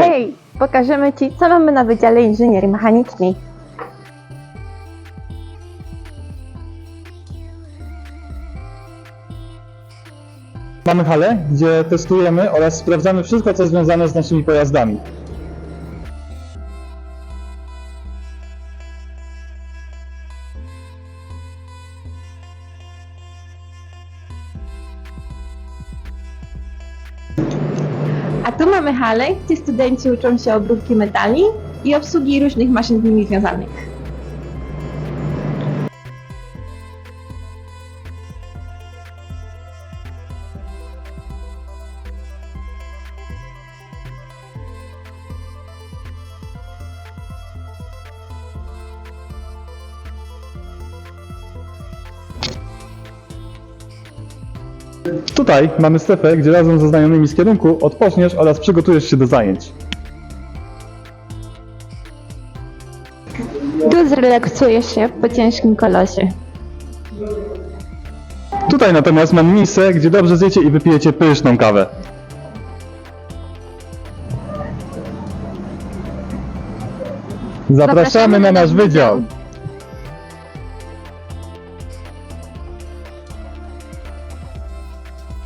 Hej, pokażemy Ci, co mamy na Wydziale Inżynierii Mechanicznej. Mamy halę, gdzie testujemy oraz sprawdzamy wszystko, co związane z naszymi pojazdami. A tu mamy halę, gdzie studenci uczą się obróbki metali i obsługi różnych maszyn z nimi związanych. Tutaj mamy strefę, gdzie razem ze znajomymi z kierunku odpoczniesz oraz przygotujesz się do zajęć. Tu zrelaksujesz się po ciężkim kolosie. Tutaj natomiast mam miejsce, gdzie dobrze zjecie i wypijecie pyszną kawę. Zapraszamy na nasz wydział!